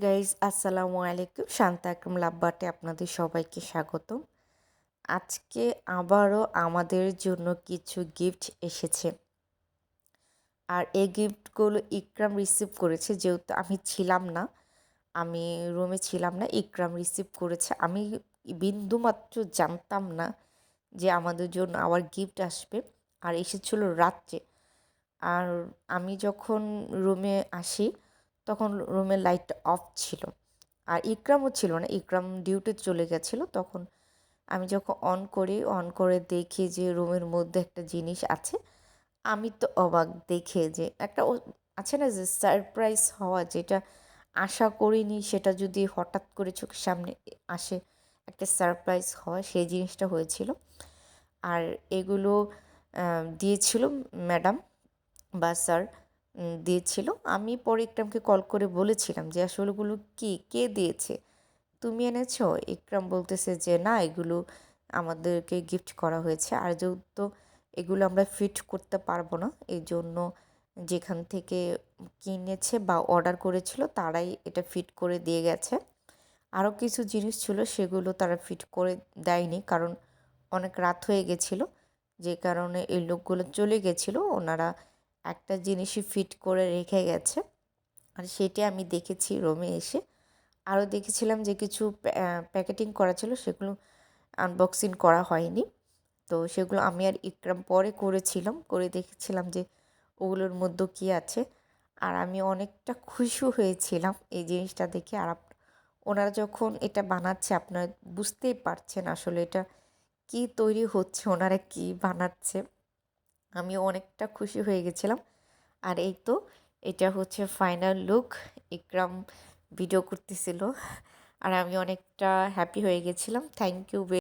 Guys আসসালামু আলাইকুম। শান্তা আকরম লাব্বাটে আপনাদের সবাইকে স্বাগতম। আজকে আবারও আমাদের জন্য কিছু গিফট এসেছে। আর এই গিফটগুলো ইকরাম রিসিভ করেছে, যেহেতু আমি ছিলাম না, আমি রুমে ছিলাম না, ইকরাম রিসিভ করেছে। আমি বিন্দুমাত্র জানতাম না যে আমাদের জন্য আবার গিফট আসবে। আর এসেছিল রাত্রে। আর আমি যখন রুমে আসি তখন রুমের লাইটটা অফ ছিল। আর ইকরামও ছিল না। ইকরাম ডিউটি চলে গেছিল। তখন আমি যখন অন করি, অন করে দেখি যে রুমের মধ্যে একটা জিনিস আছে, আমি তো অবাক দেখে যে একটা আছে না যে সারপ্রাইজ হওয়া যেটা আশা করিনি, সেটা যদি হঠাৎ করে চোখের সামনে আসে, একটা সারপ্রাইজ হওয়া সেই জিনিসটা হয়েছিল। আর এগুলো দিয়েছিল ম্যাডাম বা স্যার। দিয়েছিল। আমি পরে ইকরামকে কল করে বলেছিলাম যে, আসলে ওগুলো কী? কে দিয়েছে? তুমি এনেছো? ইকরাম বলতেছে যে, না, এগুলো আমাদেরকে গিফট করা হয়েছে। আর যেহেতু এগুলো আমরা ফিট করতে পারব না এই জন্য যেখান থেকে কিনেছে বা অর্ডার করেছিল, তারাই এটা ফিট করে দিয়ে গেছে। আরও কিছু জিনিস ছিল, সেগুলো তারা ফিট করে দেয়নি। কারণ অনেক রাত হয়ে গেছিল। যে কারণে এই লোকগুলো চলে গেছিল। ওনারা একটা জিনিসই ফিট করে রেখে গেছে। আর সেটি আমি দেখেছি রোমে এসে। আরও দেখেছিলাম যে কিছু প্যাকেটিং করা ছিল, সেগুলো আনবক্সিং করা হয়নি। তো সেগুলো আমি আর ইকরাম পরে করেছিলাম, করে দেখেছিলাম যে ওগুলোর মধ্যে কী আছে। আর আমি অনেকটা খুশি হয়েছিলাম এই জিনিসটা দেখে। আর ওনারা যখন এটা বানাচ্ছে, আপনারা বুঝতেই পারছেন আসলে এটা কি তৈরি হচ্ছে, ওনারা কি বানাচ্ছে। আমি অনেকটা খুশি হয়ে গেছিলাম। আর এই তো, এটা হচ্ছে ফাইনাল লুক ইকরাম ভিডিও করতেছিল। আর আমি অনেকটা হ্যাপি হয়ে গেছিলাম। Thank you